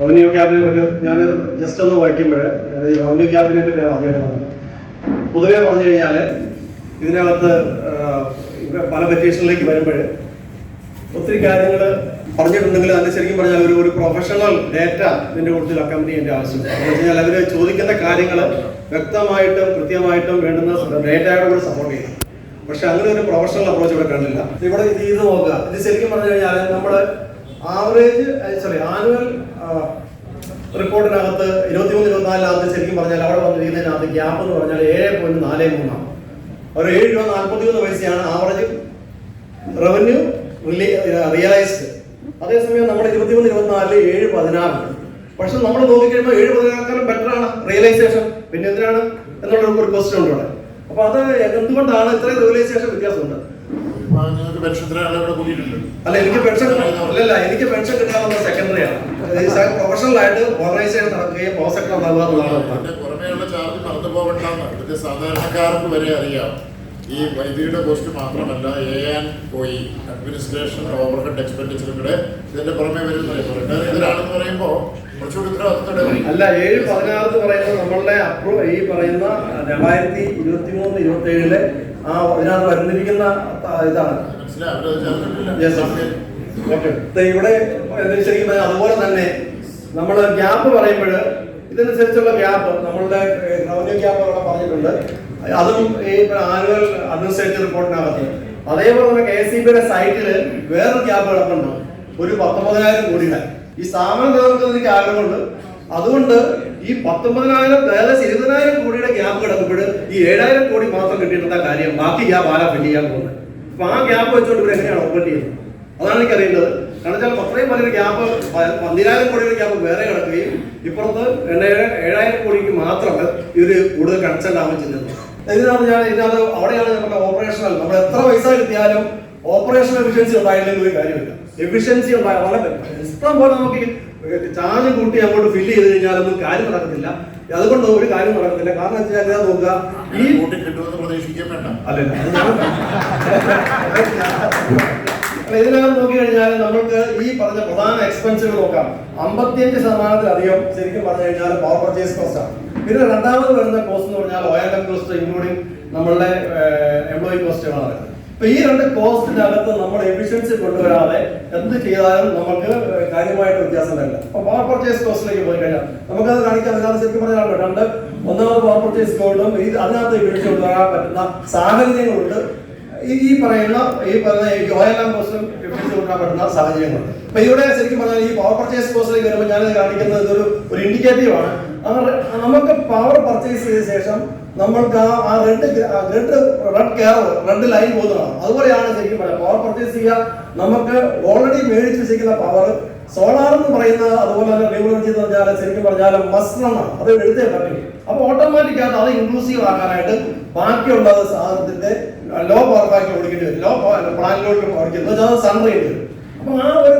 Revenue cabinet ഞാൻ just ഒന്ന് വായിക്കുമ്പോൾ ഈ റവന്യൂ ക്യാബിനറ്റിന്റെ ആദ്യമായിട്ട് പൊതുവെ പറഞ്ഞു കഴിഞ്ഞാൽ ഇതിനകത്ത് പല പെറ്റീഷനിലേക്ക് വരുമ്പോൾ ഒത്തിരി കാര്യങ്ങൾ പറഞ്ഞിട്ടുണ്ടെങ്കിൽ അതിന് ശരിക്കും പറഞ്ഞാൽ ഒരു ഒരു പ്രൊഫഷണൽ ഡേറ്റ ഇതിന്റെ കൂടുതൽ അക്കമ്പനി ചെയ്യേണ്ട ആവശ്യമില്ല. എന്ന് വെച്ച് കഴിഞ്ഞാൽ അവർ ചോദിക്കുന്ന കാര്യങ്ങൾ വ്യക്തമായിട്ടും കൃത്യമായിട്ടും വേണ്ടുന്ന ഡേറ്റയോട് കൂടി സപ്പോർട്ട് ചെയ്യണം. പക്ഷെ അങ്ങനെ ഒരു പ്രൊഫഷണൽ അപ്രോച്ച് ഇവിടെ കണ്ടില്ല. ഇവിടെ ഇത് ഇത് നോക്കുക. ഇത് ശരിക്കും പറഞ്ഞു കഴിഞ്ഞാൽ നമ്മൾ ആവറേജ് സോറി ആനുവൽ റിപ്പോർട്ടിനകത്ത് ഇരുപത്തിമൂന്ന് ഇരുപത്തിനാലിനകത്ത് ശരിക്കും പറഞ്ഞാൽ അവിടെ വന്നിരിക്കുന്നതിനകത്ത് ഗ്യാപ്പ് എന്ന് പറഞ്ഞാൽ ഏഴ് പോയിന്റ് നാല് മൂന്നാണ്. ഒരു ഏഴ് രൂപ നാൽപ്പത്തി മൂന്ന് പൈസയാണ് ആവറേജ് റവന്യൂ റിയലൈസ്ഡ് അതേസമയം നമ്മുടെ ഇരുപത്തിമൂന്ന് ഇരുപത്തിനാലിൽ ഏഴ് പതിനാറ്. പക്ഷെ നമ്മൾ നോക്കിക്കഴിയുമ്പോൾ ഏഴ് പതിനാറിനും ബെറ്റർ ആണ് റിയലൈസേഷൻ പിന്നെ എന്തിനാണ്? എന്നുള്ള ഒരു ക്വസ്റ്റ്യൻ ഉണ്ട് ഇവിടെ അപ്പൊ അത് എന്തുകൊണ്ടാണ് ഇത്രയും റിയലൈസേഷൻ വ്യത്യാസമുണ്ട്? അല്ല എനിക്ക് പെൻഷൻ അല്ലല്ല എനിക്ക് പെൻഷൻ കിട്ടാവുന്ന സെക്കൻഡറി ആയിട്ട് ഓർഗനൈസേഷൻ നടക്കുകയും പവർ സെക്ടർ ഉണ്ടാവുക എന്നുള്ളതാണ്. പുറമേയുള്ള ചാർജ് മറന്നു പോകണ്ടെന്ന് ഇവിടുത്തെ സാധാരണക്കാർക്ക് വരെ അറിയാം. ഈ വൈദ്യുതിയുടെ കോസ്റ്റ് മാത്രമല്ല എ ആൻഡ് പോയി അഡ്മിനിസ്ട്രേഷൻ ഓവർഹെഡ് എക്സ്പെൻഡിച്ചർ കൂടെ ഇതിന്റെ പുറമെ വരുന്നത് ചെയ്തവരാണെന്ന് പറയുമ്പോൾ അല്ല ഏഴ് പതിനാറ് എന്ന് പറയുന്നത് നമ്മളുടെ അപ്രൂവ് ഈ പറയുന്ന രണ്ടായിരത്തി ഇരുപത്തി മൂന്ന് ഇരുപത്തി ഏഴിലെ ആ ഇതിനകത്ത് വരുന്നിരിക്കുന്ന ഇതാണ്. ഇവിടെ ശരിക്കും അതുപോലെ തന്നെ നമ്മൾ ഗ്യാപ്പ് പറയുമ്പോൾ ഇതനുസരിച്ചുള്ള ഗ്യാപ്പ് നമ്മളുടെ റവന്യൂ ഗ്യാപ്പ് അവിടെ പറഞ്ഞിട്ടുണ്ട്. അതും ഈ ആനുവൽ അഡ്മിനിസ്ട്രേറ്റീവ് റിപ്പോർട്ടിനകത്ത്. അതേപോലെ തന്നെ കെ എസ് സി ബിയുടെ സൈറ്റിൽ വേറെ ഗ്യാപ്പ് കിടപ്പുണ്ട്. ഒരു പത്തൊമ്പതിനായിരം കോടിയുടെ. ഈ സ്ഥാപനം നിലനിർത്തുന്നതിന് ആഗ്രഹമുണ്ട്. അതുകൊണ്ട് ഈ പത്തൊമ്പതിനായിരം ഏകദേശം ഇരുപതിനായിരം കോടിയുടെ ഗ്യാപ്പ് കിടക്കുമ്പോൾ ഈ ഏഴായിരം കോടി മാത്രം കിട്ടിയിട്ടാ കാര്യം. ബാക്കി ഗ്യാപ്പ് ആരാ ഫില്ല് ചെയ്യാൻ പോകുന്നത് അപ്പൊ ആ ഗ്യാപ്പ് വെച്ചുകൊണ്ട് ഇവർ എങ്ങനെയാണ് ഓപ്പൺ ചെയ്യുന്നത് അതാണ് എനിക്ക് അറിയേണ്ടത് കാരണം വെച്ചാൽ അത്രയും വലിയൊരു ഗ്യാപ്പ് പന്തിരായിരം കോടിയുടെ ഗ്യാപ്പ് വേറെ കിടക്കുകയും ഇപ്പുറത്ത് ഏഴായിരം കോടിക്ക് മാത്രം ഇവർ കൂടുതൽ കൺസേൺ ആവുകയും ചെയ്യുന്നത്. ഇതിനകത്ത് ഞാൻ ഇതിനകത്ത് അവിടെയാണ് നമ്മുടെ ഓപ്പറേഷണൽ നമ്മൾ എത്ര പൈസ കിട്ടിയാലും ഓപ്പറേഷണൽ എഫിഷ്യൻസി ഉണ്ടായില്ലെങ്കിൽ ഒരു കാര്യമില്ല. എഫിഷ്യൻസി ഉണ്ടായ വളരെ ഇഷ്ടം പോലെ നമുക്ക് ചാർജ് കൂട്ടി അങ്ങോട്ട് ഫില്ല് ചെയ്ത് കഴിഞ്ഞാൽ ഒന്നും കാര്യം നടക്കത്തില്ല. അതുകൊണ്ട് ഒരു കാര്യം നടക്കത്തില്ല. കാരണം വെച്ചാൽ എന്താ നോക്കുക? ഈ അല്ലല്ല ഇതിനകം നോക്കി കഴിഞ്ഞാൽ നമുക്ക് ഈ പറഞ്ഞ പ്രധാന എക്സ്പെൻസുകൾ നോക്കാം. അമ്പത്തിയഞ്ച് ശതമാനത്തിലധികം ശരിക്കും പറഞ്ഞു കഴിഞ്ഞാൽ പവർ പർച്ചേസ് കോസ്റ്റ് ആണ്. പിന്നെ രണ്ടാമത് വരുന്ന കോസ്റ്റ് എന്ന് പറഞ്ഞാൽ ഓയിൽ കോസ്റ്റ് ഇൻക്ലൂഡിങ് നമ്മളുടെ എംപ്ലോയി കോസ്റ്റുകളാണ് ഈ രണ്ട് കോസ്റ്റിന്റെ അകത്ത് നമ്മൾ എഫിഷ്യൻസി കൊണ്ടുവരാതെ എന്ത് ചെയ്താലും നമുക്ക് കാര്യമായിട്ട് വ്യത്യാസം വരില്ല. അപ്പൊ പവർ പർച്ചേസ് കോസ്റ്റിലേക്ക് പോയി കഴിഞ്ഞാൽ നമുക്കത് കാണിക്കാൻ അതിനകത്ത് ശരിക്കും പറഞ്ഞാൽ രണ്ട്. ഒന്നാമത് പവർ പർച്ചേസ് കോഡും ഈ അതിനകത്ത് എഫിഷ്യൻസി കൊണ്ടുവരാൻ പറ്റുന്ന സാഹചര്യങ്ങളുണ്ട്. ഈ പറയുന്ന ഈ പറയുന്ന ആൻഡ് കോസ്റ്റും എഫിഷ്യൻസി കൊണ്ടുവരാൻ പറ്റുന്ന സാഹചര്യങ്ങളുണ്ട്. അപ്പൊ ഇവിടെ ശരിക്കും പറഞ്ഞാൽ ഈ പവർ പർച്ചേസ് കോസ്റ്റിലേക്ക് വരുമ്പോൾ ഞാൻ കാണിക്കുന്നത് ഇതൊരു ഒരു ഇൻഡിക്കേറ്റീവ് ആണ്. നമുക്ക് പവർ പർച്ചേസ് ചെയ്ത ശേഷം നമ്മൾക്ക് ആ ആ red red red care red line പോകുന്നതാണ്. അതുപോലെയാണ് ശരിക്കും പറയാം. പവർ പർച്ചേസ് ചെയ്യുക. നമുക്ക് ഓൾറെഡി മേടിച്ച് വെച്ചിരിക്കുന്ന പവർ സോളാർ എന്ന് പറയുന്നത് അതുപോലെ തന്നെ എനർജി എന്ന് പറഞ്ഞാൽ ശരിക്കും പറഞ്ഞാൽ മസ്റ്റാണ് അത് എടുത്തേ പറ്റില്ല അപ്പൊ ഓട്ടോമാറ്റിക് ആയിട്ട് അത് ഇൻക്ലൂസീവ് ആക്കാനായിട്ട് ബാക്കിയുള്ള സാധനത്തിന്റെ ലോ പവർ ഫാക്ടർ കൊടുക്കേണ്ടി വരും. ലോ പ്ലാനിലോട്ട് ഓടിക്കുന്നത് അത് സൺ ചെയ്യേണ്ടി വരും. അപ്പൊ ആ ഒരു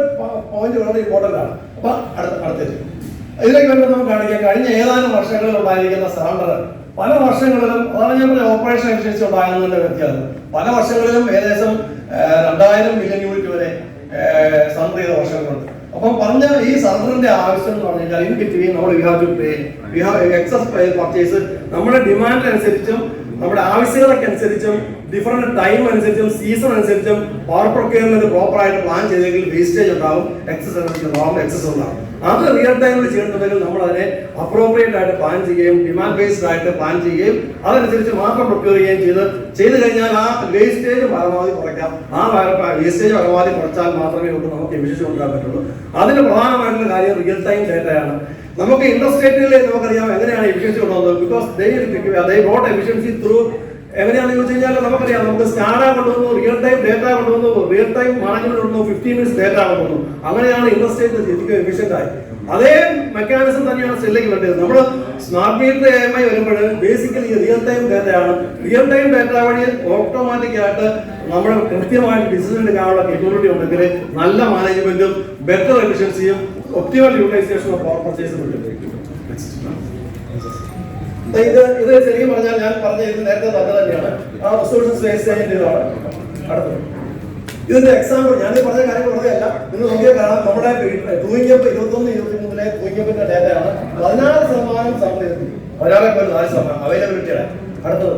പോയിന്റ് വളരെ ഇമ്പോർട്ടന്റ് ആണ്. അപ്പൊ അടുത്ത അടുത്തേക്ക് ഇതിലേക്ക് വേണ്ടി നമുക്ക് കാണിക്കാം. കഴിഞ്ഞ ഏതാനും വർഷങ്ങളിൽ ഉണ്ടായിരിക്കുന്ന സറണ്ടർ പല വർഷങ്ങളിലും അതാണ് ഞാൻ പറഞ്ഞ ഓപ്പറേഷൻ അനുസരിച്ച് ഉണ്ടാകുന്നതിന്റെ വ്യത്യാസം. പല വർഷങ്ങളിലും ഏകദേശം രണ്ടായിരം മില്യൺ യൂണിറ്റ് വരെ സറണ്ടർ ചെയ്ത വർഷങ്ങളുണ്ട്. അപ്പം പറഞ്ഞ ഈ സറണ്ടറിന്റെ ആവശ്യം എന്ന് പറഞ്ഞു കഴിഞ്ഞാൽ ഇൻ ബിറ്റ്വീൻ എക്സസ് പർച്ചേസ് നമ്മുടെ ഡിമാൻഡ് അനുസരിച്ചും നമ്മുടെ ആവശ്യകതയ്ക്ക് അനുസരിച്ചും ഡിഫറെന്റ് ടൈം അനുസരിച്ചും സീസൺ അനുസരിച്ചും പവർ പ്രൊക്യൂർമെന്റ് പ്രോപ്പർ ആയിട്ട് പ്ലാൻ ചെയ്തെങ്കിൽ വേസ്റ്റേജ് ഉണ്ടാവും എക്സസ് എനർജി ഉണ്ടാവും എക്സസ് ഉണ്ടാവും. അത് റിയൽ ടൈമിൽ ചെയ്യേണ്ടതെങ്കിൽ നമ്മൾ അതിനെ അപ്രോപ്രിയേറ്റ് ആയിട്ട് പ്ലാൻ ചെയ്യുകയും ഡിമാൻഡ് ബേസ്ഡ് ആയിട്ട് പ്ലാൻ ചെയ്യുകയും അതനുസരിച്ച് മാത്രം പ്രൊക്യൂർ ചെയ്യുകയും ചെയ്ത് ചെയ്തു കഴിഞ്ഞാൽ ആ വേസ്റ്റേജ് പരമാവധി കുറയ്ക്കാം. ആ വേസ്റ്റേജ് പരമാവധി കുറച്ചാൽ മാത്രമേ ഉള്ളൂ നമുക്ക് എമിഷൻ കൊണ്ടുവരാൻ പറ്റുള്ളൂ. അതിന് പ്രധാനമായിട്ടുള്ള കാര്യം റിയൽ ടൈം ഡേറ്റയാണ് നമുക്ക് ഇൻഡസ്ട്രേറ്റിലെ നമുക്കറിയാം എങ്ങനെയാണ് എഫിഷ്യൻസി കൊണ്ടുവന്നത് because they got efficiency through എങ്ങനെയാണെന്ന് ചോദിച്ചു കഴിഞ്ഞാൽ നമുക്കറിയാം നമുക്ക് സ്കാഡ കൊണ്ടുവന്നു റിയൽ ടൈം ഡേറ്റ കൊണ്ടുവന്നു റിയൽ ടൈം മാനേജ്മെന്റ് കൊണ്ടുവന്നു ഫിഫ്റ്റീൻ മിനിറ്റ്സ് ഡേറ്റ കൊണ്ടുവന്നു. അങ്ങനെയാണ് ഇൻഡസ്ട്രിയിൽ ശരിക്കും എഫിഷ്യന്റ് ആയി. അതേ മെക്കാനിസം തന്നെയാണ് സെല്ലിലേക്ക് വേണ്ടത്. നമ്മൾ smart meter A M I വരുമ്പോൾ ബേസിക്കലി റിയൽ ടൈം ഡേറ്റയാണ് റിയൽ ടൈം ഡേറ്റ വഴി ഓട്ടോമാറ്റിക് ആയിട്ട് നമ്മൾ കൃത്യമായിട്ട് ഡിസിഷൻ എടുക്കാനുള്ള കേപ്പബിലിറ്റി ഉണ്ടെങ്കിൽ നല്ല മാനേജ്മെന്റും ബെറ്റർ എഫിഷ്യൻസിയും ഒപ്റ്റിമൽ യൂട്ടിലൈസേഷൻ ഓഫ് പവർ പർച്ചേസും കിട്ടും ഇത് ഇത് ശരിക്കും പറഞ്ഞാൽ ഞാൻ പറഞ്ഞ ഇത് നേരത്തെ തന്നെ തന്നെയാണ്. ആ റിസോഴ്സസ് വേസ്റ്റ് ചെയ്യേണ്ടതാണ് അടുത്തത്. ഇതിന്റെ എക്സാമ്പിൾ ഞാൻ പറഞ്ഞ കാര്യം പറഞ്ഞതല്ല നിങ്ങൾ നോക്കിയാൽ കാണാം നമ്മുടെ ടൂയിങ്ങപ്പ് ഇരുപത്തൊന്ന് ഇരുപത്തി മൂന്നിലെ ടൂയിങ്ങപ്പിന്റെ ഡേറ്റയാണ് പതിനാറ് ശതമാനം സമയത്ത് ഒരാളെ പോലും നാല് ശതമാനം അവൈലബിലിറ്റിയുടെ അടുത്തത്.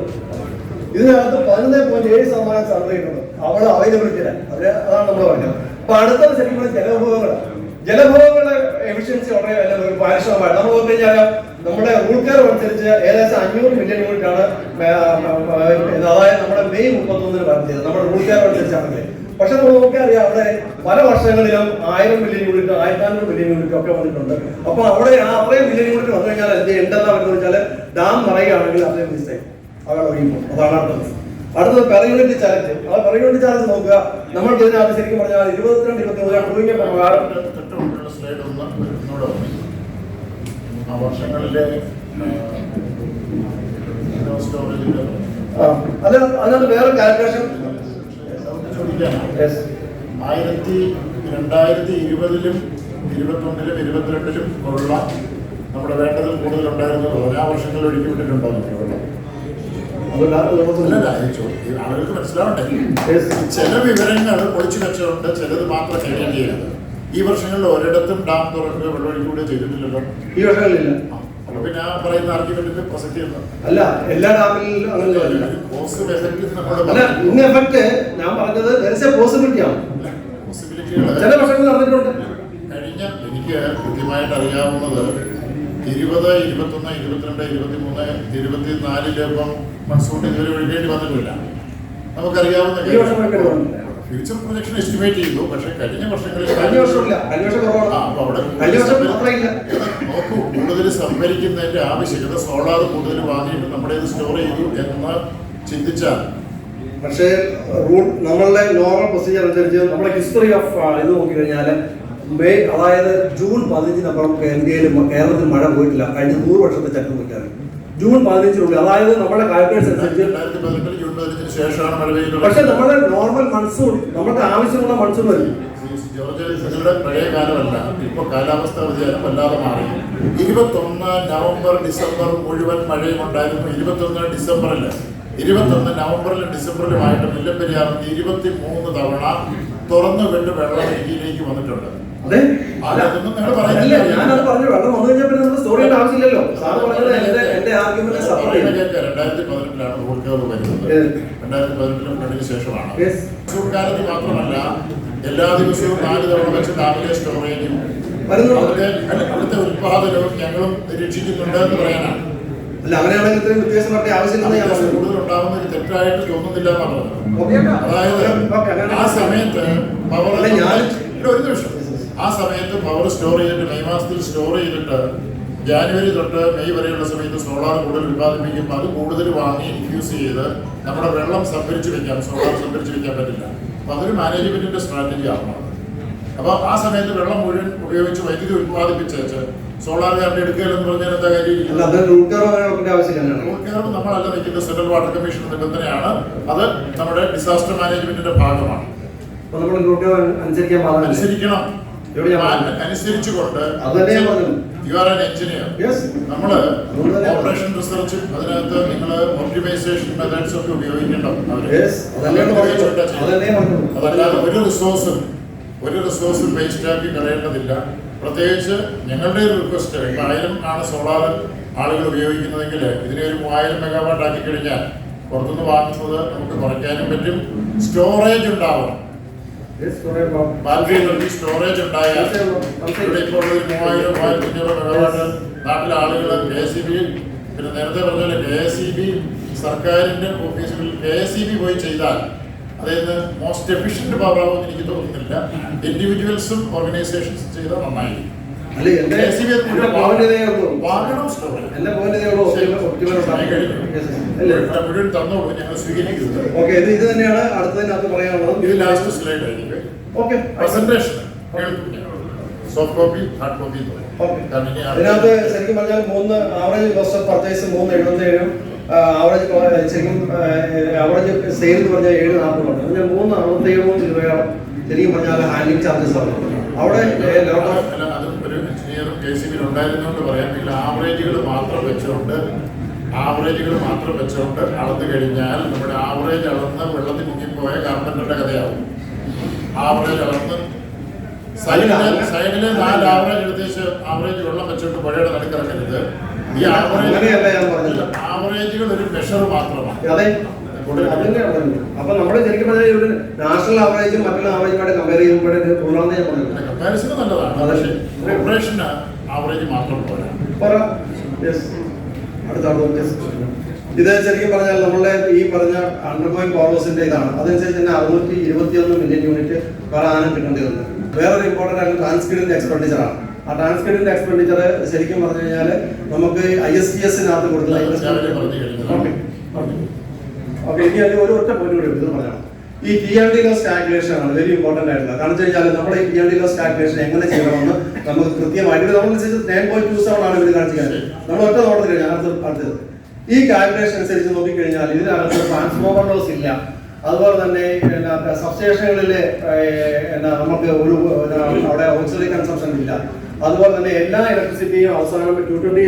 ഇതിനകത്ത് പതിനൊന്ന് പോയിന്റ് ഏഴ് ശതമാനം സർവേ ഉണ്ട് അവിടെ അവൈലബിലിറ്റിയുടെ അവർ അതാണ് നമ്മൾ പറഞ്ഞത്. അപ്പൊ അടുത്തത് ശരിക്കും പറഞ്ഞാൽ ജലഭോഗങ്ങളുടെ എഫിഷ്യൻസി വളരെ പാരിശ്രമമായിട്ട് നമ്മൾ നോക്കി കഴിഞ്ഞാൽ നമ്മുടെ റൂൾ കെയർ അനുസരിച്ച് ഏകദേശം അഞ്ഞൂറ് മില്യൺ യൂണിറ്റ് ആണ് അതായത് നമ്മുടെ മെയ് മുപ്പത്തൊന്നിന് വർക്ക് ചെയ്തത്. നമ്മുടെ റൂൾ കെയർ അനുസരിച്ചാണെങ്കിൽ പക്ഷെ നമ്മൾ നോക്കിയാൽ അറിയാം അവിടെ പല വർഷങ്ങളിലും ആയിരം മില്യൺ യൂണിറ്റ് ആയിരത്തഞ്ഞൂറ് മില്യൺ യൂണിറ്റ് ഒക്കെ വന്നിട്ടുണ്ട്. അപ്പൊ അവിടെ ആ അത്രയും മില്യൺ യൂണിറ്റ് വന്നു കഴിഞ്ഞാൽ എന്ത് എന്തെന്നാ വരുന്നത് വെച്ചാൽ ഡാം നിറയുകയാണെങ്കിൽ അത്രയും മിസ്റ്റേക്ക് അവിടെ ഒഴിയുമ്പോൾ. അതാണ് അടുത്തത്. അടുത്തത് പെർ യൂണിറ്റ് ചാലഞ്ച് ആ പെർ യൂണിറ്റ് ചാലഞ്ച് നോക്കുക. നമ്മൾ ഇതിനകത്ത് ശരിക്കും പറഞ്ഞാൽ ഇരുപത്തിരണ്ട് ഇരുപത്തി മൂന്ന് പ്രകാരം തൊട്ടുമുള്ള സ്ലൈഡ് ഒന്ന് ഒന്നുകൂടെ വന്നേ. ആ വർഷങ്ങളിലെ സ്റ്റോറേജിന്റെ ആ, അത് അതിനകത്ത് വേറെ കാൽക്കുലേഷൻ ചോദിക്കാനാണ് ആയിരത്തി രണ്ടായിരത്തി ഇരുപതിലും ഇരുപത്തൊന്നിലും ഇരുപത്തിരണ്ടിലും ഉള്ള നമ്മുടെ വേണ്ടതിൽ കൂടുതൽ ഉണ്ടായിരുന്നത് ആ വർഷങ്ങളിൽ ഒഴുക്കി വിട്ടിട്ടുണ്ടോ ആളുകൾക്ക് മനസ്സിലാവട്ടെ. ചില വിവരങ്ങൾ ഒളിച്ചു വെച്ചുകൊണ്ട് ചിലത് മാത്രം ചെയ്യുന്നത് ഈ വർഷങ്ങളിൽ ഒരിടത്തും ഡാം തുറക്കുക വെള്ളമൊഴിക്കൂടെ ചെയ്തിട്ടില്ലല്ലോ ഈ വർഷങ്ങളിലില്ല. അപ്പൊ പിന്നെ ആ പറയുന്ന ആർഗ്യുമെന്റിന്റെ പ്രസക്തി എന്താ അല്ല എല്ലാ ഡാമിലും അങ്ങനെയല്ല പോസിറ്റീവ് എഫക്റ്റ് അല്ല ഇന്ന എഫക്ട് ഞാൻ പറഞ്ഞത് പോസിബിലിറ്റികൾ ചില നടന്നിട്ടുണ്ട്. കഴിഞ്ഞ എനിക്ക് കൃത്യമായിട്ട് അറിയാവുന്നത് ഇരുപത് ഇരുപത്തൊന്ന് ഇരുപത്തിരണ്ട് ഇരുപത്തിമൂന്ന് ഇരുപത്തിനാലിലിപ്പം മൺസൂൺ ഇതുവരെ ഒഴിക്കേണ്ടി വന്നിട്ടില്ല. നമുക്കറിയാവുന്ന. ഫ്യൂച്ചർ പ്രൊജക്ഷൻ എസ്റ്റിമേറ്റ് ചെയ്തു. പക്ഷെ കഴിഞ്ഞ വർഷങ്ങളിൽ നോക്കൂ കൂടുതൽ സംഭരിക്കുന്നതിന്റെ ആവശ്യകത സോളാർ കൂടുതൽ വാങ്ങിയിട്ട് നമ്മുടെ സ്റ്റോർ ചെയ്തു എന്ന് ചിന്തിച്ചാൽ. പക്ഷേ റൂൾ നമ്മളുടെ നോർമൽ പ്രൊസീജിയർ അനുസരിച്ച് നമ്മുടെ ഹിസ്റ്ററി ഓഫ് ഇത് നോക്കിക്കഴിഞ്ഞാൽ മെയ് അതായത് ജൂൺ പതിനഞ്ചിനപ്പുറം ഇന്ത്യയിൽ കേരളത്തിൽ മഴ പോയിട്ടില്ല. കഴിഞ്ഞ നൂറ് വർഷത്തെ ചക്രം നോക്കിയാൽ ജൂൺ പതിനഞ്ചിനുള്ളിൽ അതായത് നമ്മുടെ കാൽക്കുലേഷൻ അനുസരിച്ച് ശേഷമാണ് മഴ പെയ്യുന്നത് പക്ഷെ നമ്മുടെ നോർമൽ മൺസൂൺ നമുക്ക് ആവശ്യമുള്ള മൺസൂൺ വരും ജോർജ് നിങ്ങളുടെ പഴയ കാലമല്ല. ഇപ്പൊ കാലാവസ്ഥാ വ്യതിയാനം വല്ലാതെ മാറി. ഇരുപത്തൊന്ന് നവംബർ ഡിസംബർ മുഴുവൻ മഴയും ഉണ്ടായിരുന്നു. ഇരുപത്തൊന്ന് ഡിസംബറിൽ ഇരുപത്തൊന്ന് നവംബറിലും ഡിസംബറിലുമായിട്ട് മുല്ലപ്പെരിയാർ ഇരുപത്തി മൂന്ന് തവണ തുറന്നു വിട്ട് വെള്ളം ഇടുക്കിയിലേക്ക് വന്നിട്ടുണ്ട്. ഞാനത് പറഞ്ഞു വെള്ളം വന്നു കഴിഞ്ഞാൽ പിന്നെ നമ്മൾ സ്റ്റോറി ചെയ്യേണ്ട ആവശ്യമില്ലല്ലോ. പറഞ്ഞത് എന്റെ ആർഗ്യുമെന്റ്. രണ്ടായിരത്തി പതിനെട്ടിലാണ് വരുന്നത്? രണ്ടായിരത്തി പതിനെട്ടിലും കണ്ടിന് ശേഷമാണ്. കാലത്ത് മാത്രമല്ല എല്ലാ ദിവസവും നാല് തവണ വെച്ച് രാവിലെ സ്റ്റോറേജും അവരുടെ അവിടുത്തെ ഉത്പാദനവും ഞങ്ങളും നിരീക്ഷിക്കുന്നുണ്ട് എന്ന് പറയാനാണ്. അല്ല അങ്ങനെയാണെങ്കിൽ ഇത്രയും വ്യത്യാസം നടത്തിയ ആവശ്യമില്ലെന്ന് ഞാൻ വ്യത്യാസം പറഞ്ഞു. തെറ്റായിട്ട് തോന്നുന്നില്ല അതായത് ആ സമയത്ത് പവർ ഞാൻ- ഒരു നിമിഷം. ആ സമയത്ത് പവർ സ്റ്റോർ ചെയ്തിട്ട് മെയ് മാസത്തിൽ സ്റ്റോർ ചെയ്തിട്ട് ജാനുവരി തൊട്ട് മെയ് വരെയുള്ള സമയത്ത് സോളാർ കൂടുതൽ ഉത്പാദിപ്പിക്കുമ്പോൾ അത് കൂടുതൽ വാങ്ങി ഇൻഫ്യൂസ് ചെയ്ത് നമ്മുടെ വെള്ളം സംഭരിച്ചു വെക്കാം. സോളാർ സംഭരിച്ചു വെക്കാൻ പറ്റില്ല. അപ്പൊ അതൊരു മാനേജ്മെന്റിന്റെ സ്ട്രാറ്റജി ആണ് അപ്പൊ ആ സമയത്ത് വെള്ളം മുഴുവൻ ഉപയോഗിച്ച് വൈദ്യുതി ഉൽപ്പാദിപ്പിച്ചേച്ച് സോളാർ കാരണം എടുക്കുകയെന്ന് പറഞ്ഞാൽ എന്താ കാര്യം? റൂട്ട് റൂട്ട് നമ്മളല്ല നിൽക്കുന്ന സെൻട്രൽ വാട്ടർ കമ്മീഷൻ നിബന്ധനയാണ് അത് നമ്മുടെ ഡിസാസ്റ്റർ മാനേജ്മെന്റിന്റെ ഭാഗമാണ്. അനുസരിക്കണം. അനുസരിച്ചുകൊണ്ട്. യു ആർ എഞ്ചിനീയർ നമ്മൾ ഓപ്പറേഷൻ റിസർച്ചും അതിനകത്ത് നിങ്ങൾ മെത്തേഡ്സ് ഒക്കെ ഉപയോഗിക്കേണ്ടത് അതല്ലാതെ ഒരു റിസോഴ്സും ഒരു റിസോഴ്സും വേസ്റ്റ് ആക്കി കളയേണ്ടതില്ല. പ്രത്യേകിച്ച് ഞങ്ങളുടെ ഒരു റിക്വസ്റ്റ് ആയിരം ആണ് സോളാർ ആളുകൾ ഉപയോഗിക്കുന്നതെങ്കിൽ ഇതിനെ ഒരു മൂവായിരം മെഗാവാട്ട് ആക്കി കഴിഞ്ഞാൽ പുറത്തുനിന്ന് വാങ്ങുന്നത് നമുക്ക് കുറയ്ക്കാനും പറ്റും. സ്റ്റോറേജ് ഉണ്ടാവണം. ബാറ്ററികൾക്ക് സ്റ്റോറേജ് ഉണ്ടായാൽ ഇവിടെ ഇപ്പോൾ ഒരു മൂവായിരം മൂവായിരത്തി അഞ്ഞൂറ് മെഗാവാട്ട് നാട്ടിലെ ആളുകൾ കെ സി ബി പിന്നെ നേരത്തെ പറഞ്ഞ പോലെ കെ എസ് ഇ ബി സർക്കാരിന്റെ ഓഫീസുകളിൽ കെ എസ് ഇ ബി പോയി ചെയ്താൽ അതായത് മോസ്റ്റ് എഫിഷ്യന്റ് പവറാവുമെന്ന് എനിക്ക് തോന്നുന്നില്ല. ഇൻഡിവിജ്വൽസും ഓർഗനൈസേഷൻസും ചെയ്താൽ നന്നായിരിക്കും. അല്ല? എന്റെ ഓക്കെ ഇത് ഇത് തന്നെയാണ് അടുത്തതിനകത്ത് പറയാനുള്ളത്. ഇത് ലാസ്റ്റ് സ്ലൈഡ് ആയിരിക്കും. Okay presentation soft copy hard copy okay അതിനകത്ത് ശരിക്കും പറഞ്ഞാൽ മൂന്ന് ആവറേജ് കോസ്റ്റ് ഓഫ് പർച്ചേസ് മൂന്ന് എഴുപത്തി ഏഴും ആവറേജ് ശരിക്കും ആവറേജ് സെയിൽ എന്ന് പറഞ്ഞാൽ ഏഴ് നാൽപ്പതുണ്ട് അതിന് മൂന്ന് അറുപത്തേഴ് രൂപയാണ് ശരിക്കും പറഞ്ഞാൽ ഹാൻഡിങ് ചാർജസ് ആണ്. അവിടെ ലോട്ട് ഓഫ് അല്ല, അതും ഒരു എഞ്ചിനീയറും കെ സി ബിയിൽ ഉണ്ടായിരുന്നുകൊണ്ട് പറയാൻ ഇതിൽ ആവറേജുകൾ മാത്രം വെച്ചുകൊണ്ട് ആവറേജുകൾ മാത്രം വെച്ചുകൊണ്ട് അളന്നു കഴിഞ്ഞാൽ നമ്മുടെ ആവറേജ് അളന്ന് വെള്ളത്തിൽ മുങ്ങിപ്പോയ കാർപ്പന്റെ കഥയാവും. ആവറേജ് അളന്ന് സൈഡിലെ സൈഡിലെ നാല് ആവറേജ് എടുത്തേച്ച് ആവറേജ് വെള്ളം വെച്ചുകൊണ്ട് പുഴയുടെ നടുക്കിറങ്ങരുത്. ഈ. ആവറേജ് ആവറേജുകൾ ഒരു മെഷർ മാത്രമാണ്. അപ്പൊ നമ്മൾ ശരിക്കും പറഞ്ഞാൽ ഇവിടെ നാഷണൽ ആവറേജും മറ്റുള്ള ആവറേജുമായിട്ട് കമ്പയർ ചെയ്യുമ്പോഴേ ഞാൻ കമ്പാരിസൺ നല്ലതാണ്. പക്ഷേ ഓപ്പറേഷന് ആവറേജ് മാത്രം പോരാ. ഇത് ശരിക്കും പറഞ്ഞാൽ നമ്മളുടെ ഈ പറഞ്ഞ അണ്ടർഗോയിങ് കോർവസിന്റെ ഇതാണ്. അതനുസരിച്ച് തന്നെ അറുന്നൂറ്റി ഇരുപത്തിയൊന്ന് മില്യൺ യൂണിറ്റ് പെർ ആനം കിട്ടേണ്ടതുണ്ട് വേറൊരു ഇമ്പോർട്ടന്റ് ആണ് ട്രാൻസ്ക്രിഡിന്റെ എക്സ്പെൻഡിച്ചർ ആണ്. ആ ട്രാൻസ്ക്രിഡിന്റെ എക്സ്പെൻഡിച്ചർ ശരിക്കും പറഞ്ഞു കഴിഞ്ഞാൽ നമുക്ക് ഐ എസ് ടി എസിനകത്ത് കൊടുക്കുന്ന. ഓക്കെ ഇനി അതിൽ ഒരു ഒറ്റ പോയിന്റ് കൂടി ഇത് പറഞ്ഞാണ് ഈ T R D loss calculation ആണ് വെരി ഇമ്പോർട്ടന്റ് ആയിട്ടുള്ളത്. കാരണം വെച്ച് കഴിഞ്ഞാൽ നമ്മുടെ ഈ T R D loss calculation എങ്ങനെ ചെയ്യണമെന്ന് നമുക്ക് കൃത്യമായിട്ട്. നമ്മൾ നയൻ പോയിന്റ് ടു സെവൻ ആണ് ഇവർ കാണിച്ചത് നമ്മൾ ഒറ്റ നോട്ടത്തിൽ കഴിഞ്ഞാൽ അടുത്ത് അടുത്തത്. ഈ കാൽക്കുലേഷൻ അനുസരിച്ച് നോക്കിക്കഴിഞ്ഞാൽ ഇതിനകത്ത് ട്രാൻസ്ഫോമർ ലോസ് ഇല്ല. അതുപോലെ തന്നെ സബ്സ്റ്റേഷനുകളിൽ നമുക്ക് ഒരു അവിടെ ഓക്സിജൻ കൺസംഷൻ ഇല്ല. അതുപോലെ തന്നെ എല്ലാ ഇലക്ട്രിസിറ്റിയും അവസാനം ടു ട്വന്റി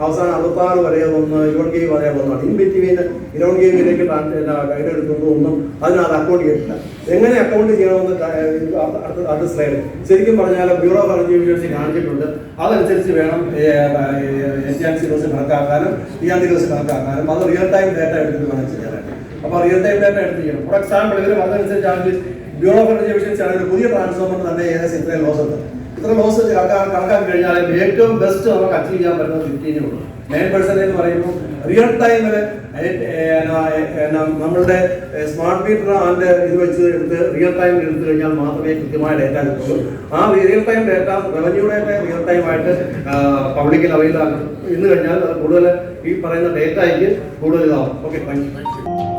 അവസാനം അറുപത്തി ആറ് വരെ ഒന്ന് ഇരുപത് ഗെയിം വരെ ഒന്നാണ് ഇൻ ബിറ്റ്വീൻ ഇരുപത് ഗെയിമിലേക്ക് ഗൈഡ് എടുക്കുന്നത് ഒന്നും അതിനകത്ത് അക്കൗണ്ട് ചെയ്തിട്ടില്ല. എങ്ങനെ അക്കൗണ്ട് ചെയ്യണമെന്ന് അടുത്ത- സ്ലൈഡ് ശരിക്കും പറഞ്ഞാൽ ബ്യൂറോ ഓഫ് എനർജി എഫിഷ്യൻസി കാണിച്ചിട്ടുണ്ട്. അതനുസരിച്ച് വേണം ആൻ സിലോസ് കണക്കാക്കാനും ആൻ ദിവസം കണക്കാക്കാനും. അത് റിയൽ ടൈം ഡാറ്റ എടുത്തിട്ട് വേണം ചെയ്യാനായിട്ട്. അപ്പോൾ റിയൽ ടൈം ഡാറ്റ എടുത്ത് ചെയ്യണം. ഫോർ എക്സാമ്പിൾ ഇതിന് പറഞ്ഞതനുസരിച്ചാണെങ്കിൽ ബ്യൂറോ ഓഫ് എനർജി എഫിഷ്യൻസി ആണെങ്കിൽ പുതിയ ട്രാൻസ്ഫോമർ തന്നെ ഏകദേശം ഇത്രയും ലോസ് ഉണ്ട് ഇത്ര ലോസ് കണക്കാക്കി കഴിഞ്ഞാൽ ഏറ്റവും ബെസ്റ്റ് നമുക്ക് അച്ചീവ് ചെയ്യാൻ പറ്റുന്നത് ഫിഫ്റ്റീനേ ഉള്ളൂ നയൻ പെർസെന്റ് എന്ന് പറയുമ്പോൾ റിയൽ ടൈമിൽ നമ്മളുടെ സ്മാർട്ട് മീറ്റർ അതിന്റെ ഇത് വെച്ച് എടുത്ത് റിയൽ ടൈമിൽ എടുത്തു കഴിഞ്ഞാൽ മാത്രമേ കൃത്യമായ ഡേറ്റ കിട്ടുള്ളൂ. ആ റിയൽ ടൈം ഡേറ്റ റവന്യൂടെ റിയൽ ടൈം ആയിട്ട് പബ്ലിക്കിൽ അവൈലബിൾ ഇന്ന് കഴിഞ്ഞാൽ കൂടുതൽ ഈ പറയുന്ന ഡേറ്റയ്ക്ക് കൂടുതൽ ഇതാവും. Okay thank you.